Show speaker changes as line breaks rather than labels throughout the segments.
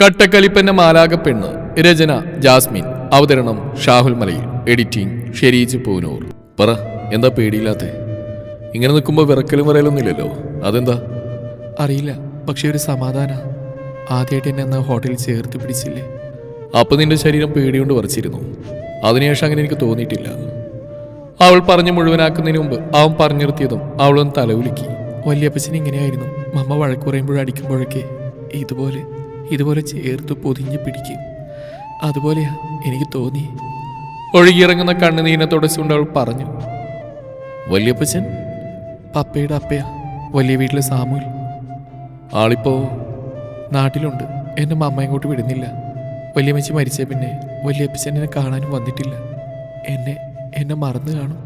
കട്ടക്കലിപ്പന്റെ മാലാക പെണ്ണ് രചന ജാസ്മിൻ. അവതരണം ഷാഹുൽ മലയിൽ. എഡിറ്റിംഗ് ഷെരീജ് പൂനൂർ. പറ എന്താ പേടിയില്ലാത്ത? ഇങ്ങനെ നിൽക്കുമ്പോൾ വിറക്കലും പറയലൊന്നുമില്ലല്ലോ അതെന്താ? അറിയില്ല പക്ഷെ ഒരു സമാധാന. ആദ്യമായിട്ട് എന്നെ എന്നാ ഹോട്ടലിൽ ചേർത്ത് പിടിച്ചില്ലേ? അപ്പൊ നിന്റെ ശരീരം പേടികൊണ്ട് വരച്ചിരുന്നു അതിനുശേഷം അങ്ങനെ എനിക്ക് തോന്നിയിട്ടില്ല. അവൾ പറഞ്ഞു മുഴുവനാക്കുന്നതിന് മുമ്പ് അവൻ പറഞ്ഞു നിർത്തിയതും അവളൊന്ന് തലവുലുക്കി വലിയപ്പച്ചൻ ഇങ്ങനെയായിരുന്നു. മമ്മ വഴക്ക് പറയുമ്പോഴും അടിക്കുമ്പോഴൊക്കെ ഇതുപോലെ ഇതുപോലെ ചേർത്ത് പൊതിഞ്ഞ് പിടിക്കും. അതുപോലെയാ എനിക്ക് തോന്നി. ഒഴുകിയിറങ്ങുന്ന കണ്ണുനീനത്തോടെ തുടച്ചുകൊണ്ട് അവൾ പറഞ്ഞു വലിയപ്പച്ചൻ? പപ്പയുടെ അപ്പയാ വലിയ വീട്ടിലെ സാമൂൽ ആളിപ്പോ നാട്ടിലുണ്ട്. എന്നെ മമ്മ ഇങ്ങോട്ട് വിടുന്നില്ല. വല്യമ്മച്ചി മരിച്ച പിന്നെ വല്യപ്പച്ചൻ എന്നെ കാണാനും വന്നിട്ടില്ല. എന്നെ എന്നെ മറന്നു കാണും.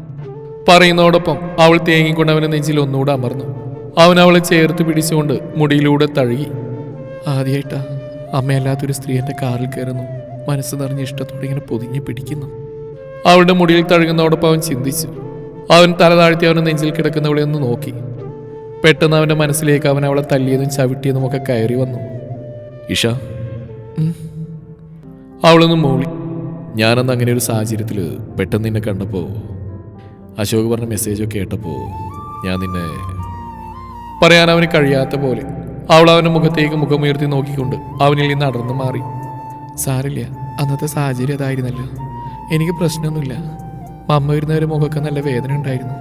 പറയുന്നതോടൊപ്പം അവൾ തേങ്ങിക്കൊണ്ട് അവനെ നെഞ്ചിൽ ഒന്നുകൂടെ അമർന്നു. അവൻ അവളെ ചേർത്ത് പിടിച്ചുകൊണ്ട് മുടിയിലൂടെ തഴുകി. ആദ്യമായിട്ടാ അമ്മയല്ലാത്തൊരു സ്ത്രീ എന്റെ കാറിൽ കയറുന്നു. മനസ്സ് നിറഞ്ഞ ഇഷ്ടത്തോടെ ഇങ്ങനെ പൊതിഞ്ഞ് പിടിക്കുന്നു. അവളുടെ മുടിയിൽ തഴുകുന്നതോടൊപ്പം അവൻ ചിന്തിച്ചു. അവൻ തല താഴ്ത്തി അവനെ നെഞ്ചിൽ കിടക്കുന്നവളെ ഒന്ന് നോക്കി. പെട്ടെന്ന് അവന്റെ മനസ്സിലേക്ക് അവൻ അവളെ തല്ലിയതും ചവിട്ടിയതും ഒക്കെ കയറി വന്നു. ഇഷ. അവളൊന്ന് മൂളി. ഞാനന്ന് അങ്ങനെ ഒരു സാഹചര്യത്തിൽ പെട്ടെന്ന് നിന്നെ കണ്ടപ്പോൾ അശോക് പറഞ്ഞ മെസ്സേജൊക്കെ കേട്ടപ്പോൾ ഞാൻ നിന്നെ പറയാൻ അവന് കഴിയാത്ത പോലെ അവൾ അവന്റെ മുഖത്തേക്ക് മുഖമുയർത്തി നോക്കിക്കൊണ്ട് അവനിൽ നിന്ന് അടർന്നു മാറി. സാറില്ല അന്നത്തെ സാഹചര്യം അതായിരുന്നല്ലോ. എനിക്ക് പ്രശ്നമൊന്നുമില്ല. മമ്മ വരുന്നവരെ മുഖമൊക്കെ നല്ല വേദന ഉണ്ടായിരുന്നു.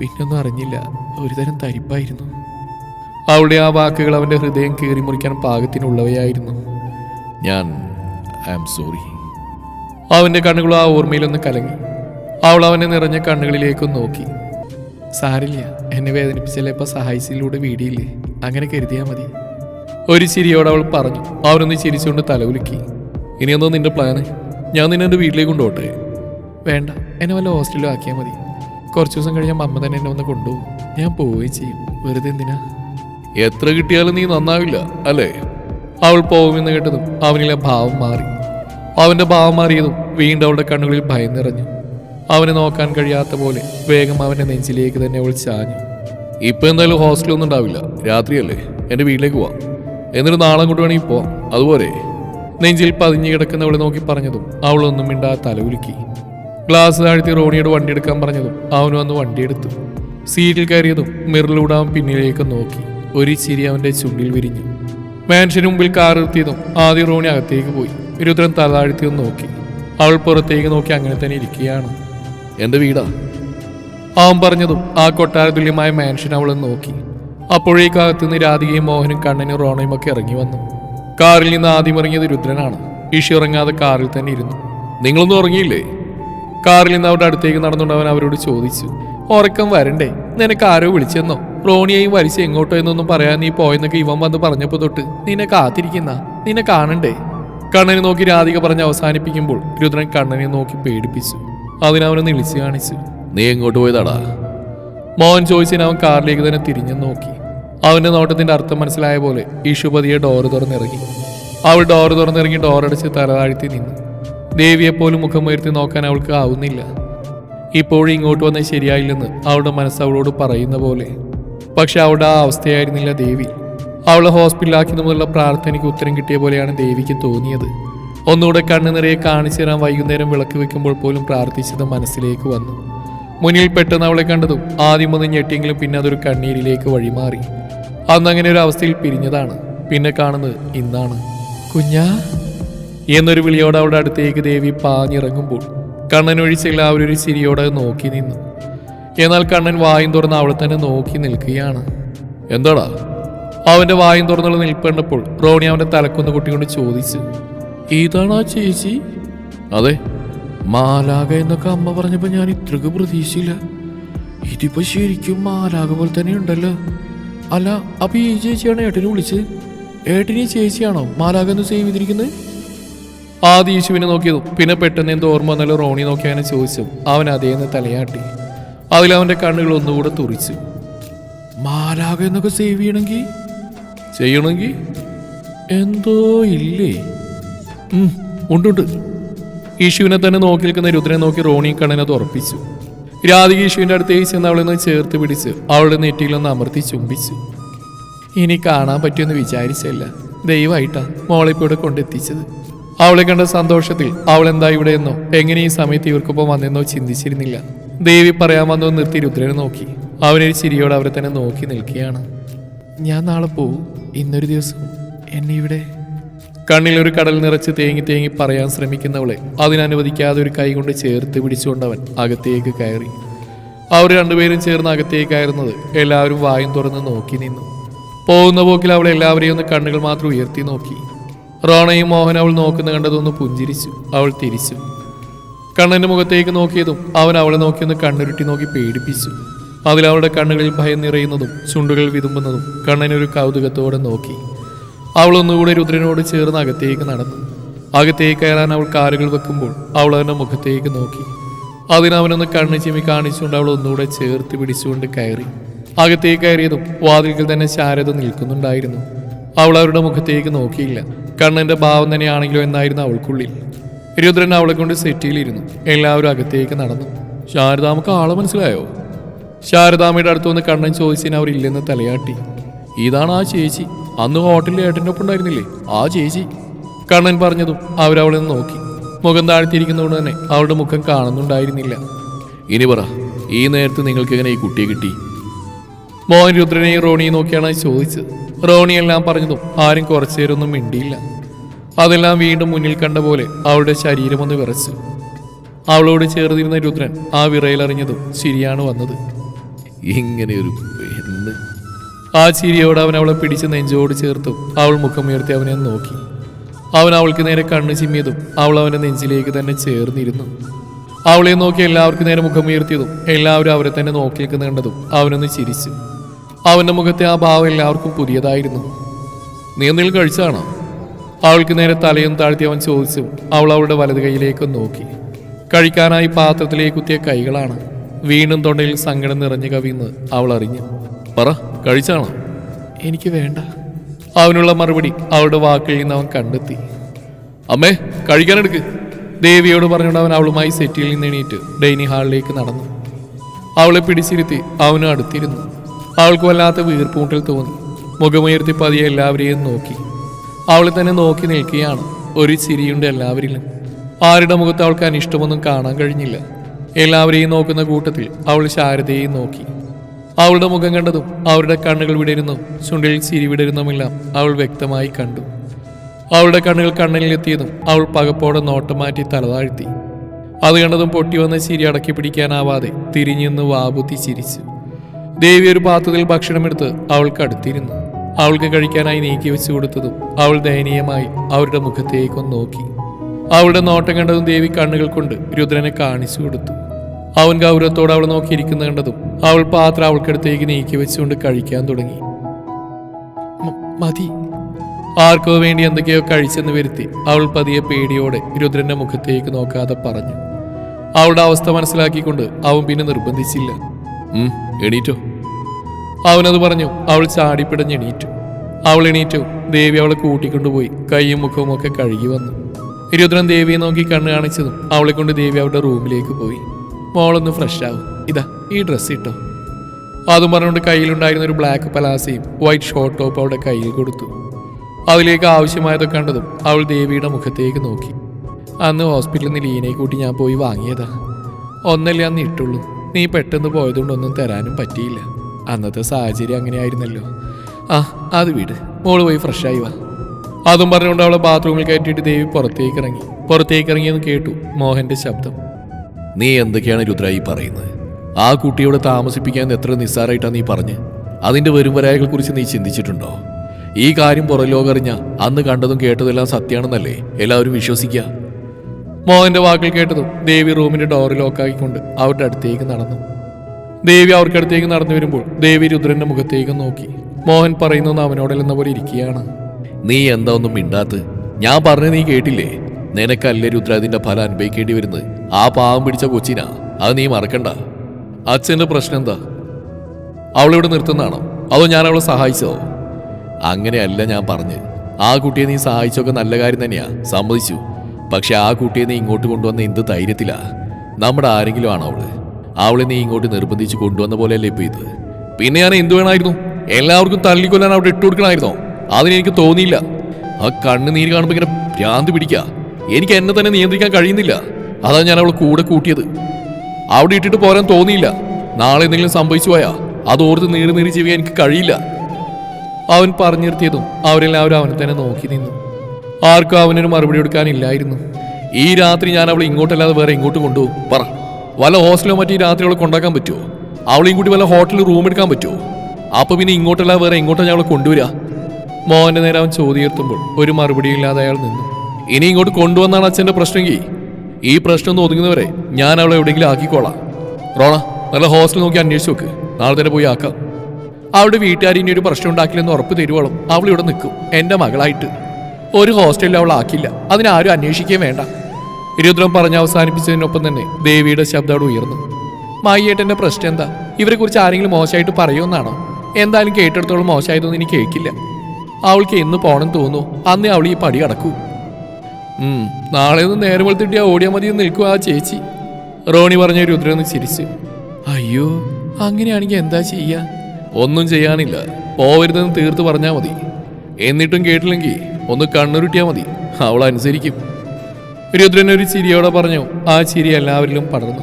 പിന്നൊന്നും അറിഞ്ഞില്ല. ഒരുതരം തരിപ്പായിരുന്നു. അവളുടെ ആ വാക്കുകൾ അവന്റെ ഹൃദയം കീറി മുറിക്കാൻ പാകത്തിനുള്ളവയായിരുന്നു. ഞാൻ ഐ ആം സോറി അവന്റെ കണ്ണുകൾ ആ ഓർമ്മയിലൊന്ന് കലങ്ങി. അവൾ അവനെ നിറഞ്ഞ കണ്ണുകളിലേക്ക് നോക്കി. സാരില്ല. എന്നെ വേദനിപ്പിച്ചല്ലേ ഇപ്പൊ സഹായിച്ചിലൂടെ വീടിയില്ലേ അങ്ങനെ കരുതിയാ മതി. ഒരു ചിരിയോട് അവൾ പറഞ്ഞു. അവനൊന്ന് ചിരിച്ചുകൊണ്ട് തലവുലുക്കി ഇനി എന്തോ നിന്റെ പ്ലാന് ഞാൻ നിന്നെ എന്റെ വീട്ടിലേക്ക് കൊണ്ടുപോട്ടെ. വേണ്ട. എന്നെ വല്ല ഹോസ്റ്റലിലും ആക്കിയാൽ മതി. കുറച്ച് ദിവസം കഴിഞ്ഞാൽ അമ്മ തന്നെ എന്നെ ഒന്ന് കൊണ്ടുപോകും. ഞാൻ പോവുകയും ചെയ്യും. വെറുതെ എന്തിനാ? എത്ര കിട്ടിയാലും നീ നന്നാവില്ല അല്ലേ? അവൾ പോകുമെന്ന് കേട്ടതും അവനിലെ ഭാവം മാറി. അവന്റെ ഭാവം മാറിയതും വീണ്ടും അവളുടെ കണ്ണുകളിൽ ഭയം നിറഞ്ഞു. അവനെ നോക്കാൻ കഴിയാത്ത പോലെ വേഗം അവന്റെ നെഞ്ചിലേക്ക് തന്നെ അവൾ ഇപ്പൊ എന്തായാലും ഹോസ്റ്റലൊന്നും ഉണ്ടാവില്ല. രാത്രിയല്ലേ? എന്റെ വീട്ടിലേക്ക് പോവാം. എന്നിട്ട് നാളെ കൊണ്ട് വേണമെങ്കിൽ പോവാം. അതുപോലെ നെഞ്ചിൽ പതിഞ്ഞു കിടക്കുന്നവളെ നോക്കി പറഞ്ഞതും അവളൊന്നും മിണ്ടാ തലകുലുക്കി ഗ്ലാസ് താഴ്ത്തി റോണിയോട് വണ്ടി എടുക്കാൻ പറഞ്ഞതും അവൻ വന്ന് വണ്ടിയെടുത്തു സീറ്റിൽ കയറിയതും മിറിലൂടെ അവൻ പിന്നിലേക്ക് നോക്കി. ഒരു ചിരി അവന്റെ ചുണ്ടിൽ വിരിഞ്ഞു. മാൻഷന് മുമ്പിൽ കാർ നിർത്തിയതും ആദ്യം റോണി അകത്തേക്ക് പോയി. രുദ്രൻ തലതാഴ്ത്തിയൊന്ന് നോക്കി. അവൾ പുറത്തേക്ക് നോക്കി അങ്ങനെ തന്നെ ഇരിക്കുകയാണ്. എന്റെ വീടാ. അവൻ പറഞ്ഞതും ആ കൊട്ടാര തുല്യമായ മാൻഷൻ അവളെ നോക്കി അപ്പോഴേക്ക് നിന്ന് രാധികയും മോഹനും കണ്ണനും റോണയും ഒക്കെ ഇറങ്ങി വന്നു. കാറിൽ നിന്ന് ആദ്യം ഇറങ്ങിയത് രുദ്രനാണ്. ഇഷി ഇറങ്ങാതെ കാറിൽ തന്നെ ഇരുന്നു. നിങ്ങളൊന്നും ഉറങ്ങിയില്ലേ? കാറിൽ നിന്ന് അവരുടെ അടുത്തേക്ക് നടന്നുകൊണ്ട് അവൻ അവരോട് ചോദിച്ചു. ഉറക്കം വരണ്ടേ? നിനക്ക് ആരോ വിളിച്ചെന്നോ? റോണിയെയും വലിച്ച് എങ്ങോട്ടോ എന്നൊന്നും പറയാൻ നീ പോയെന്നൊക്കെ ഇവൻ വന്ന് പറഞ്ഞപ്പോ തൊട്ട് നിന്നെ കാത്തിരിക്കുന്ന നിന്നെ കാണണ്ടേ? കണ്ണനെ നോക്കി രാധിക പറഞ്ഞ് അവസാനിപ്പിക്കുമ്പോൾ രുദ്രൻ കണ്ണനെ നോക്കി പേടിപ്പിച്ചു. അതിനവനൊന്ന് ഇളിച്ചു കാണിച്ചു. നീ എങ്ങോട്ട് പോയതാടാ? മോഹൻ ചോദിച്ചതിന് അവൻ കാറിലേക്ക് തന്നെ തിരിഞ്ഞു നോക്കി. അവന്റെ നോട്ടത്തിന്റെ അർത്ഥം മനസ്സിലായ പോലെ ഈശുപതിയെ ഡോറ് തുറന്നിറങ്ങി. അവൾ ഡോറ് തുറന്നിറങ്ങി ഡോറടച്ച് തലതാഴ്ത്തി നിന്നു. ദേവിയെപ്പോലും മുഖമുയർത്തി നോക്കാൻ അവൾക്ക് ആവുന്നില്ല. ഇപ്പോഴും ഇങ്ങോട്ട് വന്നത് ശരിയായില്ലെന്ന് അവളുടെ മനസ്സ് അവളോട് പറയുന്ന പോലെ. പക്ഷെ അവളുടെ ആ അവസ്ഥയായിരുന്നില്ല ദേവി. അവളെ ഹോസ്പിറ്റലാക്കി മുതലുള്ള പ്രാർത്ഥനയ്ക്ക് ഉത്തരം കിട്ടിയ പോലെയാണ് ദേവിക്ക് തോന്നിയത്. ഒന്നുകൂടെ കണ്ണു നിറയെ കാണിച്ചു തരാൻ വൈകുന്നേരം വിളക്ക് വെക്കുമ്പോൾ പോലും പ്രാർത്ഥിച്ചത് മനസ്സിലേക്ക് വന്നു. മുന്നിൽ പെട്ടെന്ന് അവളെ കണ്ടതും ആദ്യം ഒന്ന് ഞെട്ടിയെങ്കിലും പിന്നെ അതൊരു കണ്ണീരിലേക്ക് വഴിമാറി. അന്ന് അങ്ങനെ ഒരു അവസ്ഥയിൽ പിരിഞ്ഞതാണ്. പിന്നെ കാണുന്നത് ഇന്നാണ്. കുഞ്ഞാ? എന്നൊരു വിളിയോടെ അവളുടെ അടുത്തേക്ക് ദേവി പാഞ്ഞിറങ്ങുമ്പോൾ കണ്ണൻ ഒഴിച്ച എല്ലാവരും ചിരിയോടെ നോക്കി നിന്നു. എന്നാൽ കണ്ണൻ വായും തുറന്ന് അവളെ തന്നെ നോക്കി നിൽക്കുകയാണ്. എന്താടാ? അവന്റെ വായും തുറന്നുള്ള നിൽപ്പണ്ടപ്പോൾ റോണി അവന്റെ തലക്കുന്ന കുട്ടിക്കൊണ്ട് ചോദിച്ചു. ഇതാണ് ചേച്ചി? അതെ മാലാക എന്നൊക്കെ അമ്മ പറഞ്ഞപ്പോ ഞാൻ ഇത്രക്ക് പ്രതീക്ഷയില്ല ഇതിപ്പോ ശരിക്കും മാലാക പോലെ തന്നെ ഉണ്ടല്ലോ. അല്ല അപ്പൊ ഈ ചേച്ചിയാണ് ഏട്ടനെ വിളിച്ചത്? ഏട്ടനീ ചേച്ചിയാണോ മാലാക എന്ന് സേവ് ചെയ്തിരിക്കുന്നത്? ആദ്യ യേശുവിനെ നോക്കിയതും പിന്നെ പെട്ടെന്ന് എന്തോ ഓർമ്മ വന്നാലും റോണി നോക്കി അവനെ ചോദിച്ചു. അവൻ അതേന്ന് തലയാട്ടി. അതിൽ അവന്റെ കണ്ണുകൾ ഒന്നുകൂടെ തുറിച്ചു. മാലാക എന്നൊക്കെ സേവ് ചെയ്യണമെങ്കിൽ? ചെയ്യണമെങ്കിൽ? എന്തോ ഇല്ലേ? ഉണ്ടുണ്ട് യേശുവിനെ തന്നെ നോക്കി നിൽക്കുന്ന രുദ്രനെ നോക്കി റോണി കണ്ണനത് ഉറപ്പിച്ചു. രാധിക യേശുവിന്റെ അടുത്തേക്ക് ചെന്ന് അവളെ നിന്ന് ചേർത്ത് പിടിച്ച് അവളുടെ നെറ്റിയിലൊന്ന് അമർത്തി ചുംബിച്ചു. ഇനി കാണാൻ പറ്റുമെന്ന് വിചാരിച്ചല്ല.
ദയവായിട്ടാ മോളെ ഇപ്പോൾ ഇവിടെ കൊണ്ടെത്തിച്ചത്. അവളെ കണ്ട സന്തോഷത്തിൽ അവൾ എന്താ ഇവിടെയെന്നോ എങ്ങനെ ഈ സമയത്ത് ഇവർക്കൊപ്പം വന്നെന്നോ ചിന്തിച്ചിരുന്നില്ല. ദേവി പറയാൻ വന്നോ നിർത്തി രുദ്രനെ നോക്കി. അവനൊരു ചിരിയോടെ അവരെ തന്നെ നോക്കി നിൽക്കുകയാണ്. ഞാൻ നാളെ പോവും. ഇന്നൊരു ദിവസം എന്നെ ഇവിടെ കണ്ണിൽ ഒരു കടൽ നിറച്ച് തേങ്ങി തേങ്ങി പറയാൻ ശ്രമിക്കുന്നവളെ അതിനനുവദിക്കാതെ ഒരു കൈകൊണ്ട് ചേർത്ത് പിടിച്ചുകൊണ്ടവൻ അകത്തേക്ക് കയറി. അവർ രണ്ടുപേരും ചേർന്ന് അകത്തേക്ക് കയറുന്നത് എല്ലാവരും വായും തുറന്ന് നോക്കി നിന്നു. പോകുന്ന പോക്കിൽ അവൾ എല്ലാവരെയും ഒന്ന് കണ്ണുകൾ മാത്രം ഉയർത്തി നോക്കി. റോണയും മോഹൻ അവൾ നോക്കുന്ന കണ്ടതൊന്ന് പുഞ്ചിരിച്ചു. അവൾ തിരിച്ചു. കണ്ണന്റെ മുഖത്തേക്ക് നോക്കിയതും അവൻ അവളെ നോക്കിയൊന്ന് കണ്ണുരുട്ടി നോക്കി പേടിപ്പിച്ചു. അതിൽ അവളുടെ കണ്ണുകളിൽ ഭയം നിറയുന്നതും ചുണ്ടുകൾ വിതുമ്പുന്നതും കണ്ണനൊരു കൗതുകത്തോടെ നോക്കി. അവൾ ഒന്നുകൂടെ രുദ്രനോട് ചേർന്ന് അകത്തേക്ക് നടന്നു. അകത്തേക്ക് കയറാൻ അവൾ കാലുകൾ വെക്കുമ്പോൾ അവൾ അവന്റെ മുഖത്തേക്ക് നോക്കി. അതിനവനൊന്ന് കണ്ണു ചിമ്മി കാണിച്ചുകൊണ്ട് അവൾ ഒന്നുകൂടെ ചേർത്ത് പിടിച്ചുകൊണ്ട് കയറി. അകത്തേക്ക് കയറിയതും വാതിൽക്കൽ തന്നെ ശാരദ നിൽക്കുന്നുണ്ടായിരുന്നു. അവൾ അവരുടെ മുഖത്തേക്ക് നോക്കിയില്ല. കണ്ണന്റെ ഭാവം തന്നെയാണെങ്കിലോ എന്നായിരുന്നു അവൾക്കുള്ളിൽ. രുദ്രൻ അവളെ കൊണ്ട് സെറ്റിയിലിരുന്നു. എല്ലാവരും അകത്തേക്ക് നടന്നു. ശാരദാമക്ക് ആളെ മനസ്സിലായോ? ശാരദാമയുടെ അടുത്തുനിന്ന് കണ്ണൻ ചോദിച്ചതിന് അവരില്ലെന്ന് തലയാട്ടി. ഇതാണ് ആ ചേച്ചി. അന്ന് ഹോട്ടലിൽ ഏട്ടന്റെ ഒപ്പം ഉണ്ടായിരുന്നില്ലേ? ആ ചേച്ചി. കണ്ണൻ പറഞ്ഞതും അവരവളെ നോക്കി. മുഖം താഴ്ത്തിയിരിക്കുന്നതുകൊണ്ട് തന്നെ അവളുടെ മുഖം കാണുന്നുണ്ടായിരുന്നില്ല.
ഇനി പറ ഈ നേരത്ത് നിങ്ങൾക്ക് എങ്ങനെ ഈ കുട്ടിയെ കിട്ടി?
മോഹൻ രുദ്രനെയും റോണിയും നോക്കിയാണ് ചോദിച്ചത്. റോണി എല്ലാം പറഞ്ഞതും ആരും കുറച്ചു നേരമൊന്നും മിണ്ടിയില്ല. അതെല്ലാം വീണ്ടും മുന്നിൽ കണ്ട പോലെ അവളുടെ ശരീരം ഒന്ന് വിറച്ചു. അവളോട് ചേർന്നിരുന്ന രുദ്രൻ ആ വിറയിലറിഞ്ഞതും ശരിയാണ് വന്നത്.
ഇങ്ങനെ ഒരു പെണ്ണ്
ആ ചിരിയോട് അവൻ അവളെ പിടിച്ച് നെഞ്ചോട് ചേർത്തു. അവൾ മുഖമുയർത്തി അവനെ നോക്കി. അവൻ അവൾക്ക് നേരെ കണ്ണ് ചിമ്മിയതും അവൾ അവന്റെ നെഞ്ചിലേക്ക് തന്നെ ചേർന്നിരുന്നു. അവളെ നോക്കി എല്ലാവർക്കും നേരെ മുഖമുയർത്തിയതും എല്ലാവരും അവരെ തന്നെ നോക്കി നിൽക്കുന്ന കണ്ടതും അവനൊന്ന് ചിരിച്ചു. അവന്റെ മുഖത്തെ ആ ഭാവം എല്ലാവർക്കും പുതിയതായിരുന്നു.
നീ എന്തെങ്കിലും കഴിച്ചാണോ?
അവൾക്ക് നേരെ തലയും താഴ്ത്തി അവൻ ചോദിച്ചു. അവൾ അവളുടെ വലത് കൈയിലേക്ക് നോക്കി. കഴിക്കാനായി പാത്രത്തിലേക്ക് കുത്തിയ കൈകളാണ്. വീണ്ടും തൊണ്ടയിൽ സങ്കടം നിറഞ്ഞു കവിയുന്നത് അവൾ അറിഞ്ഞു.
പറ. കഴിച്ചാണോ
എനിക്ക് വേണ്ട. അവനുള്ള മറുപടി അവളുടെ വാക്കിൽ നിന്ന് അവൻ കണ്ടെത്തി.
അമ്മേ കഴിക്കാനെടുക്ക്.
ദേവിയോട് പറഞ്ഞുകൊണ്ട് അവൻ അവളുമായി സെറ്റിൽ നിന്ന് എണീറ്റ് ഡൈനിങ് ഹാളിലേക്ക് നടന്നു. അവളെ പിടിച്ചിരുത്തി അവനും അടുത്തിരുന്നു. അവൾക്ക് വല്ലാത്ത വീർപ്പൂട്ടൽ തോന്നി. മുഖമുയർത്തി പതിയെ എല്ലാവരെയും നോക്കി. അവളെ തന്നെ നോക്കി നിൽക്കുകയാണ് ഒരു ചിരിയുണ്ട് എല്ലാവരിലും. ആരുടെ മുഖത്ത് അവൾക്ക് അനിഷ്ടമൊന്നും കാണാൻ കഴിഞ്ഞില്ല. എല്ലാവരെയും നോക്കുന്ന കൂട്ടത്തിൽ അവൾ ശാരദയെയും നോക്കി. അവളുടെ മുഖം കണ്ടതും അവരുടെ കണ്ണുകൾ വിടരുന്നു ചുണ്ടിൽ ചിരി വിടരുന്നതുമെല്ലാം അവൾ വ്യക്തമായി കണ്ടു. അവളുടെ കണ്ണുകൾ കണ്ണിലെത്തിയതും അവൾ പകപ്പോടെ നോട്ടം മാറ്റി തലതാഴ്ത്തി അത് കണ്ടതും പൊട്ടി വന്ന ചിരി അടക്കി പിടിക്കാനാവാതെ തിരിഞ്ഞെന്ന് വാബുത്തി ചിരിച്ചു. ദേവി ഒരു പാത്രത്തിൽ ഭക്ഷണമെടുത്ത് അവൾക്ക് അടുത്തിരുന്നു. അവൾക്ക് കഴിക്കാനായി നീക്കി വെച്ചു കൊടുത്തതും അവൾ ദയനീയമായി അവരുടെ മുഖത്തേക്കൊന്ന് നോക്കി. അവളുടെ നോട്ടം കണ്ടതും ദേവി കണ്ണുകൾ കൊണ്ട് രുദ്രനെ കാണിച്ചു കൊടുത്തു. അവൻ ഗൗരവത്തോടെ അവൾ നോക്കിയിരിക്കുന്ന കണ്ടതും അവൾ പാത്രം അവൾക്കടുത്തേക്ക് നീക്കി വെച്ചുകൊണ്ട് കഴിക്കാൻ തുടങ്ങി. മതി. ആർക്കോ വേണ്ടി എന്തൊക്കെയോ കഴിച്ചെന്ന് വരുത്തി അവൾ പതിയെ പേടിയോടെ രുദ്രന്റെ മുഖത്തേക്ക് നോക്കാതെ പറഞ്ഞു. അവളുടെ അവസ്ഥ മനസ്സിലാക്കിക്കൊണ്ട് അവൻ പിന്നെ നിർബന്ധിച്ചില്ല.
എണീറ്റോ?
അവനത് പറഞ്ഞു അവൾ ചാടിപ്പിടഞ്ഞ് എണീറ്റു. അവൾ എണീറ്റു ദേവി അവളെ കൂട്ടിക്കൊണ്ടുപോയി കൈയും മുഖവും ഒക്കെ കഴുകി വന്നു. രുദ്രൻ ദേവിയെ നോക്കി കണ്ണ് കാണിച്ചതും അവളെ കൊണ്ട് ദേവി അവളുടെ റൂമിലേക്ക് പോയി. മോളൊന്ന് ഫ്രഷ് ആവും. ഇതാ ഈ ഡ്രസ്സ് ഇട്ടോ. അതും പറഞ്ഞുകൊണ്ട് കയ്യിലുണ്ടായിരുന്ന ഒരു ബ്ലാക്ക് പലാസയും വൈറ്റ് ഷോർട്ട് ടോപ്പ് അവളുടെ കയ്യിൽ കൊടുത്തു. അതിലേക്ക് ആവശ്യമായതൊക്കെ കണ്ടതും അവൾ ദേവിയുടെ മുഖത്തേക്ക് നോക്കി. അന്ന് ഹോസ്പിറ്റലിൽ നിന്ന് ലീനെ കൂട്ടി ഞാൻ പോയി വാങ്ങിയതാ. ഒന്നല്ലേ അന്ന് ഇട്ടുള്ളൂ. നീ പെട്ടെന്ന് പോയതുകൊണ്ടൊന്നും തരാനും പറ്റിയില്ല. അന്നത്തെ സാഹചര്യം അങ്ങനെയായിരുന്നല്ലോ. ആ അത് വീട്. മോൾ പോയി ഫ്രഷായി വാ. അതും പറഞ്ഞുകൊണ്ട് അവളെ ബാത്റൂമിൽ കയറ്റിയിട്ട് ദേവി പുറത്തേക്ക് ഇറങ്ങി. പുറത്തേക്ക് ഇറങ്ങിയെന്ന് കേട്ടു മോഹന്റെ ശബ്ദം.
നീ എന്തൊക്കെയാണ് രുദ്രായി പറയുന്നത്? ആ കുട്ടിയോട് താമസിപ്പിക്കാൻ എത്ര നിസ്സാരമായിട്ടാണ് നീ പറഞ്ഞ്? അതിന്റെ വരും കുറിച്ച് നീ ചിന്തിച്ചിട്ടുണ്ടോ? ഈ കാര്യം പുറലോകറിഞ്ഞ അന്ന് കണ്ടതും കേട്ടതെല്ലാം സത്യമാണെന്നല്ലേ എല്ലാവരും വിശ്വസിക്കുക
മോഹന്റെ വാക്കിൽ കേട്ടതും ദേവി റൂമിന്റെ ഡോർ ലോക്കാക്കിക്കൊണ്ട് അവരുടെ അടുത്തേക്ക് നടന്നു. ദേവി അവർക്കടുത്തേക്ക് നടന്നു വരുമ്പോൾ ദേവി രുദ്രന്റെ മുഖത്തേക്ക് നോക്കി. മോഹൻ പറയുന്നൊന്ന് അവനോടല്ലെന്ന പോലെ ഇരിക്കുകയാണ്.
നീ എന്താ ഒന്നും മിണ്ടാത്ത്? ഞാൻ പറഞ്ഞ നീ കേട്ടില്ലേ? നിനക്കല്ലേ രുദ്ര അതിന്റെ ഫലം അനുഭവിക്കേണ്ടി വരുന്നത്. ആ പാവം പിടിച്ച കൊച്ചിനാ. അത് നീ മറക്കണ്ട. അച്ഛന്റെ പ്രശ്നം എന്താ? അവളിവിടെ നിർത്തുന്നതാണോ? അതോ ഞാൻ അവളെ സഹായിച്ചോ അങ്ങനെയല്ല ഞാൻ പറഞ്ഞ് ആ കുട്ടിയെ നീ സഹായിച്ചൊക്കെ നല്ല കാര്യം തന്നെയാ. സമ്മതിച്ചു. പക്ഷെ ആ കുട്ടിയെ നീ ഇങ്ങോട്ട് കൊണ്ടുവന്ന എന്ത് ധൈര്യത്തിലാ? നമ്മുടെ ആരെങ്കിലും ആണോ അവൾ? അവളെ നീ ഇങ്ങോട്ട് നിർബന്ധിച്ച് കൊണ്ടുവന്ന പോലെയല്ലേ ഇപ്പൊ ഇത്? പിന്നെ ഞാൻ എന്ത് വേണമായിരുന്നു? എല്ലാവർക്കും തള്ളിക്കൊല്ലാൻ അവിടെ ഇട്ടു കൊടുക്കണമായിരുന്നോ? അതിനെനിക്ക് തോന്നിയില്ല. ആ കണ്ണുനീര് കാണുമ്പോൾ ഇങ്ങനെ ഭ്രാന്തി പിടിക്കുക എനിക്ക് എന്നെ തന്നെ നിയന്ത്രിക്കാൻ കഴിയുന്നില്ല. അതാ ഞാൻ അവൾ കൂടെ കൂട്ടിയത്. അവിടെ ഇട്ടിട്ട് പോരാൻ തോന്നിയില്ല. നാളെ എന്തെങ്കിലും സംഭവിച്ചു പോയാ അത് ഓർത്ത് നീറി നീറി ജീവിക്കാൻ എനിക്ക് കഴിയില്ല.
അവൻ പറഞ്ഞു നിർത്തിയതും അവരെല്ലാവരും അവനെ തന്നെ നോക്കി നിന്നു. ആർക്കും അവനൊരു മറുപടി കൊടുക്കാനില്ലായിരുന്നു
ഈ രാത്രി ഞാൻ അവളെ ഇങ്ങോട്ടല്ലാതെ വേറെ ഇങ്ങോട്ട് കൊണ്ടുപോകും? പറ. വല്ല ഹോസ്റ്റലോ മറ്റേ രാത്രി അവളെ കൊണ്ടാക്കാൻ പറ്റുമോ അവളെയും കൂടി വല്ല ഹോട്ടലിൽ റൂം എടുക്കാൻ പറ്റുമോ അപ്പൊ പിന്നെ ഇങ്ങോട്ടല്ലാതെ വേറെ ഇങ്ങോട്ടാണ് ഞാൻ അവളെ കൊണ്ടുവരിക
മോഹന്റെ നേരെ അവൻ ചോദ്യർത്തുമ്പോൾ ഒരു മറുപടിയില്ലാതെ അയാൾ നിന്നു.
ഇനി ഇങ്ങോട്ട് കൊണ്ടുവന്നാണ് അച്ഛന്റെ പ്രശ്നമെങ്കിൽ ഈ പ്രശ്നം ഒന്ന് ഒതുങ്ങുന്നവരെ ഞാൻ അവളെ എവിടെയെങ്കിലും ആക്കിക്കോളാം. റോണ നല്ല ഹോസ്റ്റൽ നോക്കി അന്വേഷിച്ച് നോക്ക്. നാളെ തന്നെ പോയി ആക്കാം.
അവളുടെ വീട്ടുകാർ ഇനി ഒരു പ്രശ്നം ഉണ്ടാക്കില്ലെന്ന് ഉറപ്പ് തരുവോളും അവൾ ഇവിടെ നിൽക്കും. എന്റെ മകളായിട്ട്. ഒരു ഹോസ്റ്റലിൽ അവൾ ആക്കില്ല. അതിനാരും അന്വേഷിക്കുകയും വേണ്ട. ഇരുദ്രം പറഞ്ഞ് അവസാനിപ്പിച്ചതിനൊപ്പം തന്നെ ദേവിയുടെ ശബ്ദം അവിടെ ഉയർന്നു. മായിയേട്ടന്റെ പ്രശ്നം എന്താ? ഇവരെക്കുറിച്ച് ആരെങ്കിലും മോശമായിട്ട് പറയുമെന്നാണോ? എന്തായാലും കേട്ടെടുത്തോളം മോശമായതൊന്നും എനിക്ക് കേൾക്കില്ല. അവൾക്ക് എന്ന് പോകണം തോന്നുന്നു. അന്ന് അവൾ ഈ പടി കടക്കൂ. നാളെ ഒന്ന് നേരെ വെളുത്തിട്ട് ഓടിയാ മതി നിൽക്കുക ആ ചേച്ചി. റോണി പറഞ്ഞ രുദ്രന്ന് ചിരിച്ചു. അയ്യോ അങ്ങനെയാണെങ്കിൽ എന്താ ചെയ്യാ?
ഒന്നും ചെയ്യാനില്ല. പോവരുതെന്ന് തീർത്ത് പറഞ്ഞാൽ മതി. എന്നിട്ടും കേട്ടില്ലെങ്കിൽ ഒന്ന് കണ്ണുരുട്ടിയാ മതി. അവൾ അനുസരിക്കും.
രുദ്രൻ ഒരു ചിരിയോടെ പറഞ്ഞു. ആ ചിരി എല്ലാവരിലും പടർന്നു.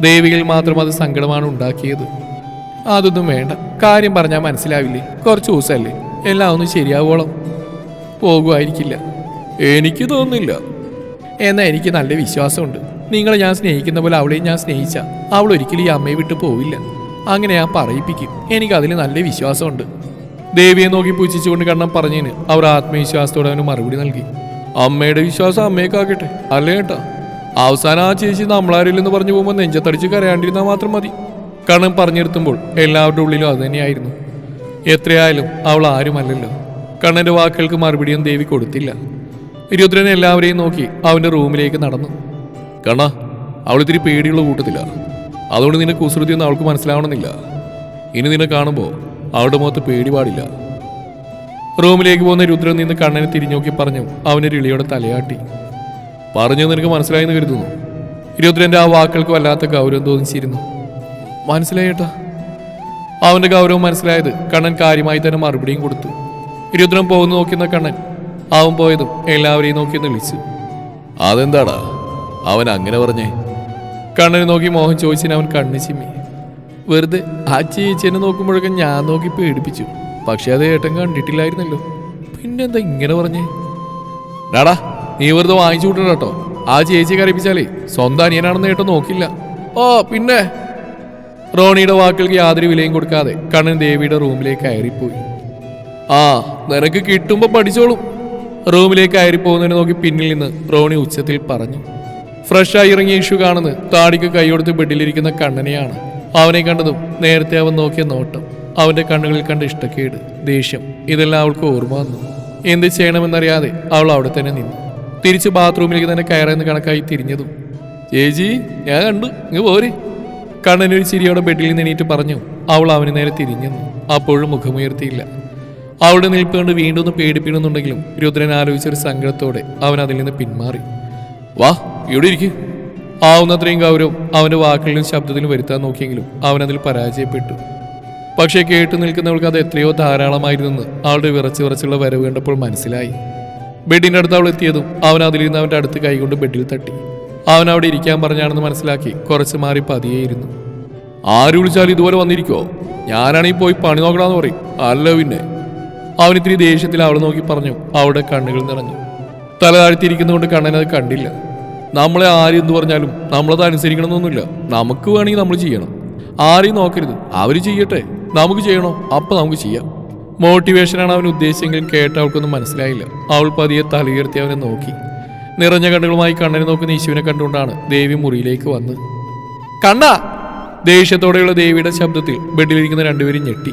ദേവികൾ മാത്രം അത് സങ്കടമാണ് ഉണ്ടാക്കിയത്. അതൊന്നും വേണ്ട. കാര്യം പറഞ്ഞാൽ മനസ്സിലാവില്ലേ? കുറച്ച് ദിവസമല്ലേ എല്ലാം ഒന്ന് ശരിയാവോളം. പോകുമായിരിക്കില്ല
എനിക്ക് തോന്നുന്നില്ല.
എന്നാൽ എനിക്ക് നല്ല വിശ്വാസമുണ്ട്. നിങ്ങളെ ഞാൻ സ്നേഹിക്കുന്ന പോലെ അവളെയും ഞാൻ സ്നേഹിച്ച അവൾ ഒരിക്കലും ഈ അമ്മയെ വിട്ട് പോവില്ല. അങ്ങനെ ഞാൻ പറയിപ്പിക്കും. എനിക്ക് അതിൽ നല്ല വിശ്വാസമുണ്ട്. ദേവിയെ നോക്കി പൂച്ചിച്ചുകൊണ്ട് കണ്ണം പറഞ്ഞതിന് അവർ ആത്മവിശ്വാസത്തോടെ അവന് മറുപടി നൽകി.
അമ്മയുടെ വിശ്വാസം അമ്മയേക്കാകട്ടെ അല്ലേ കേട്ടോ അവസാനം ആ ചേച്ചി നമ്മളാരില്ലെന്ന് പറഞ്ഞു പോകുമ്പോൾ നെഞ്ചത്തടിച്ച് കരയാണ്ടിരുന്നാൽ മാത്രം മതി.
കണ്ണം പറഞ്ഞിരുത്തുമ്പോൾ എല്ലാവരുടെ ഉള്ളിലും അതുതന്നെയായിരുന്നു എത്രയായാലും അവൾ ആരുമല്ലല്ലോ. കണ്ണന്റെ വാക്കുകൾക്ക് മറുപടിയും ദേവി കൊടുത്തില്ല. രുദ്രൻ എല്ലാവരെയും നോക്കി അവന്റെ റൂമിലേക്ക് നടന്നു.
കണ്ണ അവൾ ഇത്തിരി പേടിയുള്ള കൂട്ടത്തില്ല അതുകൊണ്ട് നിന്റെ കുസൃതി ഒന്നും അവൾക്ക് മനസ്സിലാവണമെന്നില്ല. ഇനി നിന്നെ കാണുമ്പോൾ അവളുടെ മുഖത്ത് പേടി പാടില്ല.
റൂമിലേക്ക് പോകുന്ന രുദ്രൻ നിന്ന് കണ്ണനെ തിരിഞ്ഞു നോക്കി പറഞ്ഞു അവന് രളിയോടെ തലയാട്ടി.
പറഞ്ഞു നിനക്ക് മനസ്സിലായെന്ന് കരുതുന്നു.
രുദ്രന്റെ ആ വാക്കുകൾക്ക് വല്ലാത്ത ഗൗരവം തോന്നിച്ചിരുന്നു. മനസ്സിലായേട്ടാ അവന്റെ ഗൗരവം മനസ്സിലായത് കണ്ണൻ കാര്യമായി തന്നെ മറുപടിയും കൊടുത്തു. രുദ്രൻ പോകുന്നു നോക്കുന്ന കണ്ണൻ അവൻ പോയതും എല്ലാവരെയും നോക്കി വിളിച്ചു.
അതെന്താടാ? അവൻ അങ്ങനെ പറഞ്ഞേ?
കണ്ണിനെ നോക്കി മോഹൻ ചോദിച്ചിന് അവൻ കണ്ണ് ചിമ്മി. വെറുതെ ആ ചേച്ചിനെ നോക്കുമ്പോഴൊക്കെ ഞാൻ നോക്കി പേടിപ്പിച്ചു. പക്ഷെ അത് ഏട്ടൻ കണ്ടിട്ടില്ലായിരുന്നല്ലോ. പിന്നെന്താ ഇങ്ങനെ പറഞ്ഞേ?
ഡാടാ നീ വെറുതെ വാങ്ങിച്ചു വിട്ടണം കേട്ടോ.
ആ ചേച്ചി കരയിപ്പിച്ചാലേ സ്വന്തം അനിയനാണെന്ന് ഏട്ടൻ നോക്കില്ല. ഓ പിന്നെ? റോണിയുടെ വാക്കുകൾക്ക് യാതൊരു വിലയും കൊടുക്കാതെ കണ്ണൻ ദേവിയുടെ റൂമിലേക്ക് കയറിപ്പോയി.
ആ നിനക്ക് കിട്ടുമ്പോ പഠിച്ചോളും.
റൂമിലേക്ക് കയറി പോകുന്നതിനെ നോക്കി പിന്നിൽ നിന്ന് റോണി ഉച്ചത്തിൽ പറഞ്ഞു ഫ്രഷായി ഇറങ്ങിയ ഇഷു കാണുന്ന താടിക്ക് കൈയൊടുത്ത് ബെഡിലിരിക്കുന്ന കണ്ണനെയാണ്. അവനെ കണ്ടതും നേരത്തെ അവൻ നോക്കിയ നോട്ടം അവന്റെ കണ്ണുകളിൽ കണ്ട ഇഷ്ടക്കേട് ദേഷ്യം ഇതെല്ലാം അവൾക്ക് ഓർമ്മ വന്നു. എന്ത് ചെയ്യണമെന്നറിയാതെ അവൾ അവിടെ തന്നെ നിന്നു. തിരിച്ച് ബാത്റൂമിലേക്ക് തന്നെ കയറുന്ന കണക്കായി തിരിഞ്ഞതും ചേച്ചി ഞാൻ കണ്ടു ഇങ്ങ് പോരെ. കണ്ണനൊരു ചിരിയോടെ ബെഡിൽ നിന്ന് എണീറ്റ് പറഞ്ഞു അവൾ അവന് നേരെ തിരിഞ്ഞു. അപ്പോഴും മുഖമുയർത്തിയില്ല. അവളുടെ നിൽപ്പുകൊണ്ട് വീണ്ടും ഒന്ന് പേടിപ്പിക്കുന്നുണ്ടെങ്കിലും രുദ്രൻ ആലോചിച്ചൊരു സങ്കടത്തോടെ അവൻ അതിൽ നിന്ന് പിന്മാറി.
വാ ഇവിടെ ഇരിക്കും.
ആവുന്നത്രയും ഗൗരവം അവന്റെ വാക്കുകളിലും ശബ്ദത്തിലും വരുത്താൻ നോക്കിയെങ്കിലും അവൻ അതിൽ പരാജയപ്പെട്ടു. പക്ഷേ കേട്ട് നിൽക്കുന്നവൾക്ക് അത് എത്രയോ ധാരാളമായിരുന്നെന്ന് അവളുടെ വിറച്ച് വിറച്ചുള്ള വരവ് കണ്ടപ്പോൾ മനസ്സിലായി. ബെഡിന്റെ അടുത്ത് അവൾ എത്തിയതും അവൻ അതിലിരുന്ന് അവന്റെ അടുത്ത് കൈകൊണ്ട് ബെഡിൽ തട്ടി. അവൻ അവിടെ ഇരിക്കാൻ പറഞ്ഞാണെന്ന് മനസ്സിലാക്കി കുറച്ച് മാറി പതിയേയിരുന്നു.
ആര് വിളിച്ചാലും ഇതുപോലെ വന്നിരിക്കുമോ ഞാനാണെങ്കിൽ പോയി പണി നോക്കണമെന്ന് പറയും. അല്ല പിന്നെ.
അവൻ ഇത്തിരി ദേഷ്യത്തിൽ അവളെ നോക്കി പറഞ്ഞു അവളുടെ കണ്ണുകൾ നിറഞ്ഞു. തല താഴ്ത്തിയിരിക്കുന്നതുകൊണ്ട് അത് കണ്ടില്ല.
നമ്മളെ ആര് എന്ന് പറഞ്ഞാലും നമ്മളത് അനുസരിക്കണമെന്നൊന്നുമില്ല. നമുക്ക് വേണമെങ്കിൽ നമ്മൾ ചെയ്യണം. ആരെയും നോക്കരുത്. അവർ ചെയ്യട്ടെ. നമുക്ക് ചെയ്യണോ? അപ്പൊ നമുക്ക് ചെയ്യാം.
മോട്ടിവേഷനാണ് അവൻ ഉദ്ദേശിച്ചെങ്കിലും കേട്ട അവൾക്കൊന്നും മനസ്സിലായില്ല. അവൾ പതിയെ തലയുയർത്തി അവനെ നോക്കി. നിറഞ്ഞ കണ്ണുകളുമായി കണ്ണനെ നോക്കുന്ന ഈശുവിനെ കണ്ടുകൊണ്ടാണ് ദേവി മുറിയിലേക്ക് വന്നത്. കണ്ണ! ദേഷ്യത്തോടെയുള്ള ദേവിയുടെ ശബ്ദത്തിൽ ബെഡിലിരിക്കുന്ന രണ്ടുപേരും ഞെട്ടി.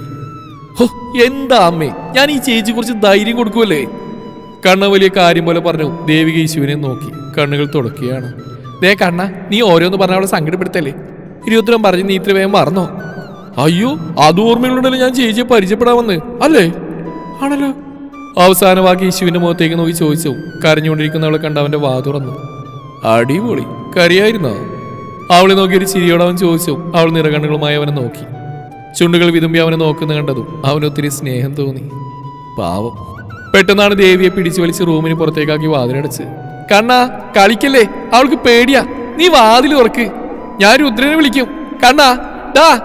ഹോ എന്താ അമ്മേ? ഞാൻ ഈ ചേച്ചി കുറിച്ച് ധൈര്യം കൊടുക്കുമല്ലേ കണ്ണ വലിയ കാര്യം പോലെ പറഞ്ഞു. ദേവിക യേശുവിനെ നോക്കി. കണ്ണുകൾ തുടക്കുകയാണ്. ദേ കണ്ണ നീ ഓരോന്ന് പറഞ്ഞ അവളെ സങ്കടപ്പെടുത്തല്ലേ? ഇരുപത്തിരം പറഞ്ഞ് നീ ഇത്ര വേഗം മറന്നോ? അയ്യോ അത് ഓർമ്മയിലുണ്ടല്ലോ ഞാൻ ചേച്ചിയെ പരിചയപ്പെടാമെന്ന് അല്ലേ? ആണല്ലോ. അവസാന വാക്ക് യേശുവിന്റെ മുഖത്തേക്ക് നോക്കി ചോദിച്ചു. കരഞ്ഞുകൊണ്ടിരിക്കുന്നവളെ കണ്ട അവന്റെ വാ തുറന്നു. അടിപൊളി. കരയായിരുന്നോ? അവളെ നോക്കി ഒരു ചിരിയോടെ അവൻ ചോദിച്ചു. അവൾ നിറകണ്ണുകളുമായി അവനെ നോക്കി. ചുണ്ടുകൾ വിതുമ്പി അവനെ നോക്കുന്ന കണ്ടതും അവനൊത്തിരി സ്നേഹം തോന്നി. പാവം. പെട്ടെന്നാണ് ദേവിയെ പിടിച്ചു വലിച്ച് റൂമിന് പുറത്തേക്കാക്കി വാതിലടച്ച്. കണ്ണാ കളിക്കല്ലേ? അവൾക്ക് പേടിയാ. നീ വാതിൽ തുറക്ക്. ഞാൻ രുദ്രനെ വിളിക്കും. കണ്ണാ ഡാ.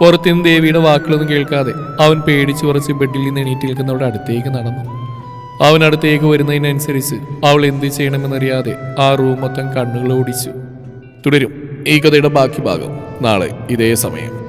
പുറത്തുനിന്ന് ദേവിയുടെ വാക്കുകളൊന്നും കേൾക്കാതെ അവൻ പേടിച്ചു കുറച്ച് ബെഡിൽ നിന്ന് എണീറ്റ് നിൽക്കുന്നവരുടെ അടുത്തേക്ക് നടന്നു. അവൻ അടുത്തേക്ക് വരുന്നതിനനുസരിച്ച് അവൾ എന്ത് ചെയ്യണമെന്നറിയാതെ ആ റൂം മൊത്തം കണ്ണുകൾ ഓടിച്ചു
തുടരും. ഈ കഥയുടെ ബാക്കി ഭാഗം നാളെ ഇതേ സമയം.